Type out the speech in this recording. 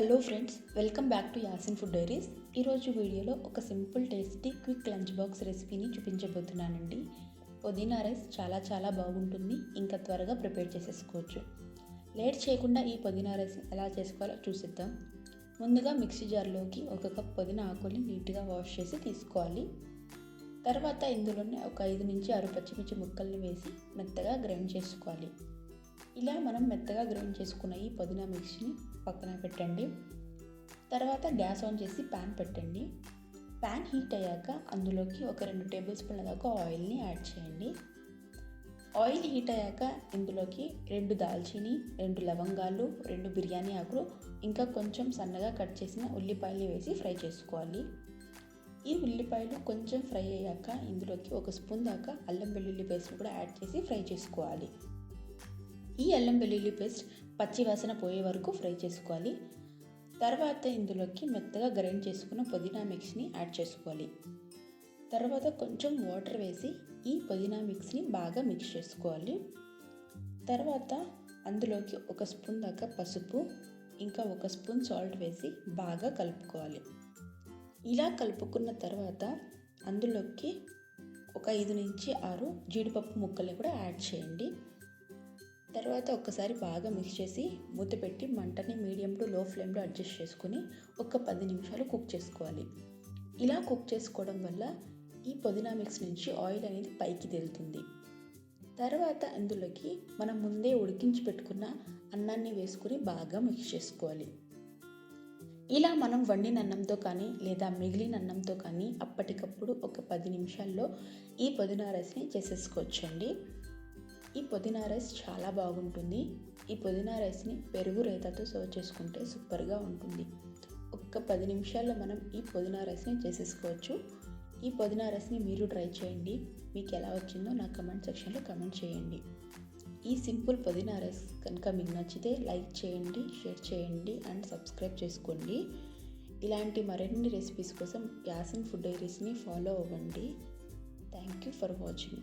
Hello friends welcome back to Yasin food diaries ఈరోజు వీడియోలో ఒక simple tasty quick lunch box రెసిపీని చూపించబోతున్నానండి. పుదీనా రైస్ చాలా చాలా బాగుంటుంది. ఇంకా త్వరగా ప్రిపేర్ చేసేసుకోవచ్చు. లేట్ చేయకుండా ఈ పుదీనా రైస్ ఎలా చేసుకోవాలో చూసిద్దాం. ముందుగా మిక్సీ జార్లోకి ఒక కప్ పుదీనా ఆకుల్ని నీట్గా వాష్ చేసి తీసుకోవాలి. తర్వాత ఇందులోనే ఒక ఐదు నుంచి ఆరు పచ్చిమిర్చి ముక్కల్ని వేసి మెత్తగా గ్రైండ్ చేసుకోవాలి. ఇలా మనం మెత్తగా గ్రైండ్ చేసుకున్న ఈ పుదీనా మిక్స్ని పక్కన పెట్టండి. తర్వాత గ్యాస్ ఆన్ చేసి ప్యాన్ పెట్టండి. ప్యాన్ హీట్ అయ్యాక అందులోకి ఒక రెండు టేబుల్ స్పూన్ల దాకా ఆయిల్ని యాడ్ చేయండి. ఆయిల్ హీట్ అయ్యాక ఇందులోకి రెండు దాల్చిని రెండు లవంగాలు రెండు బిర్యానీ ఆకులు ఇంకా కొంచెం సన్నగా కట్ చేసిన ఉల్లిపాయలు వేసి ఫ్రై చేసుకోవాలి. ఈ ఉల్లిపాయలు కొంచెం ఫ్రై అయ్యాక ఇందులోకి ఒక స్పూన్ దాకా అల్లం వెల్లుల్లి పేస్ట్ కూడా యాడ్ చేసి ఫ్రై చేసుకోవాలి. ఈ అల్లం వెల్లుల్లి పేస్ట్ పచ్చి వాసన పోయే వరకు ఫ్రై చేసుకోవాలి. తర్వాత ఇందులోకి మెత్తగా గ్రైండ్ చేసుకున్న పుదీనా మిక్స్ని యాడ్ చేసుకోవాలి. తర్వాత కొంచెం వాటర్ వేసి ఈ పుదీనా మిక్స్ని బాగా మిక్స్ చేసుకోవాలి. తర్వాత అందులోకి ఒక స్పూన్ దాకా పసుపు ఇంకా ఒక స్పూన్ సాల్ట్ వేసి బాగా కలుపుకోవాలి. ఇలా కలుపుకున్న తర్వాత అందులోకి ఒక ఐదు నుంచి ఆరు జీడిపప్పు ముక్కలు కూడా యాడ్ చేయండి. తర్వాత ఒక్కసారి బాగా మిక్స్ చేసి మూత పెట్టి మంటని మీడియం టు లో ఫ్లేమ్లో అడ్జస్ట్ చేసుకొని ఒక పది నిమిషాలు కుక్ చేసుకోవాలి. ఇలా కుక్ చేసుకోవడం వల్ల ఈ పుదీనా మిక్స్ నుంచి ఆయిల్ అనేది పైకి తేలుతుంది. తర్వాత అందులోకి మనం ముందే ఉడికించి పెట్టుకున్న అన్నాన్ని వేసుకుని బాగా మిక్స్ చేసుకోవాలి. ఇలా మనం వండిన అన్నంతో కానీ లేదా మిగిలిన అన్నంతో కానీ అప్పటికప్పుడు ఒక పది నిమిషాల్లో ఈ పుదీనా రైస్ని చేసేసుకోవచ్చండి. ఈ పుదీనా రైస్ చాలా బాగుంటుంది. ఈ పుదీనా రైస్ని పెరుగు రేతతో సర్వ్ చేసుకుంటే సూపర్గా ఉంటుంది. ఒక్క పది నిమిషాల్లో మనం ఈ పుదీనా రైస్ని చేసేసుకోవచ్చు. ఈ పుదీనా రైస్ని మీరు ట్రై చేయండి. మీకు ఎలా వచ్చిందో నా కమెంట్ సెక్షన్లో కమెంట్ చేయండి. ఈ సింపుల్ పుదీనా రైస్ కనుక మీకు నచ్చితే లైక్ చేయండి షేర్ చేయండి అండ్ సబ్స్క్రైబ్ చేసుకోండి. ఇలాంటి మరిన్ని రెసిపీస్ కోసం యాసిన్ ఫుడ్ డైరీస్ని ఫాలో అవ్వండి. Thank you for watching.